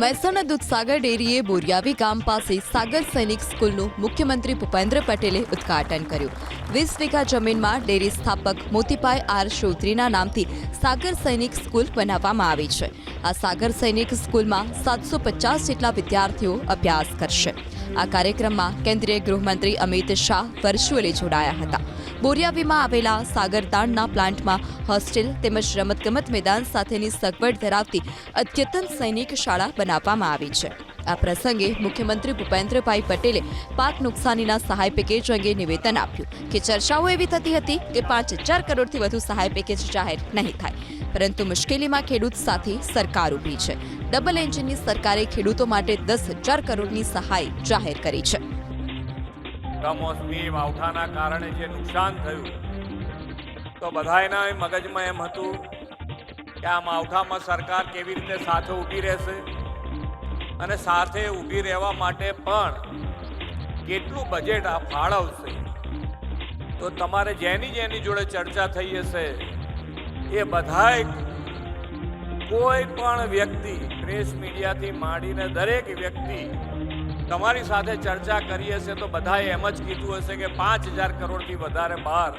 મહેસાણા દૂધસાગર ડેરીએ બોરિયાવી ગામ પાસે સાગર સૈનિક સ્કૂલનું મુખ્યમંત્રી ભૂપેન્દ્ર પટેલે ઉદ્ઘાટન કર્યું. વીસ વીઘા જમીનમાં ડેરી સ્થાપક મોતીભાઈ આર ચૌધરીના નામથી સાગર સૈનિક સ્કૂલ બનાવવામાં આવી છે. આ સાગર સૈનિક સ્કૂલમાં સાતસો પચાસ જેટલા વિદ્યાર્થીઓ અભ્યાસ કરશે. આ કાર્યક્રમમાં કેન્દ્રીય ગૃહમંત્રી અમિત શાહ, વર્ચ્યુઅલી જોડાયા હતા. બોરિયાવીમાં આવેલા સાગરતાણના પ્લાન્ટમાં હોસ્ટેલ તેમજ રમતગમત મેદાન સાથેની સગવડ ધરાવતી અદ્યતન સૈનિક શાળા બનાવવામાં આવી છે. આ પ્રસંગે મુખ્યમંત્રી ભૂપેન્દ્રભાઈ પટેલે પાક નુકસાનીના સહાય પેકેજ અંગે નિવેદન આપ્યું કે ચર્ચાઓ એવી થતી હતી કે પાંચ હજાર કરોડથી વધુ સહાય પેકેજ જાહેર નહીં થાય. પરંતુ મુશ્કેલીમાં ખેડૂત સાથે સરકાર ઊભી છે. ડબલ એન્જિનની સરકારે ખેડૂતો માટે દસ હજાર કરોડની સહાય જાહેર કરી છે. કમોસમી માવઠાના કારણે જે નુકસાન થયું, તો બધાયના મગજમાં એમ હતું કે આ માવઠામાં સરકાર કેવી રીતે સાથે ઊભી રહેશે અને સાથે ઊભી રહેવા માટે પણ કેટલું બજેટ આ ફાળવશે તો તમારે જેની જેની જોડે ચર્ચા થઈ હશે, એ બધાય કોઈ પણ વ્યક્તિ પ્રેસ મીડિયાથી માંડીને દરેક વ્યક્તિ તમારી સાથે ચર્ચા કરી હશે તો બધાએ એમ જ કીધું હશે કે પાંચ હજાર કરોડથી વધારે બહાર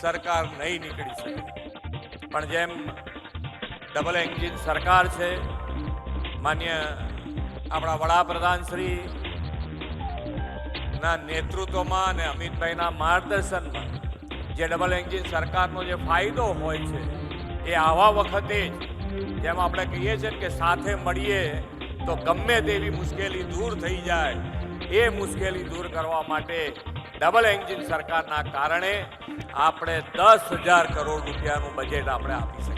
સરકાર નહીં નીકળી શકે. પણ જેમ ડબલ એન્જિન સરકાર છે, માન્ય આપણા વડાપ્રધાન શ્રી ના નેતૃત્વમાં અને અમિતભાઈના માર્ગદર્શનમાં જે ડબલ એન્જિન સરકારનો જે ફાયદો હોય છે, એ આવા વખતે જ, જેમ આપણે કહીએ છીએ કે સાથે મળીએ તો ગમે તેવી મુશ્કેલી દૂર થઈ જાય, એ મુશ્કેલી દૂર કરવા માટે ડબલ એન્જિન સરકારના કારણે આપણે દસ હજાર કરોડ રૂપિયાનું બજેટ આપણે આપી શકીએ.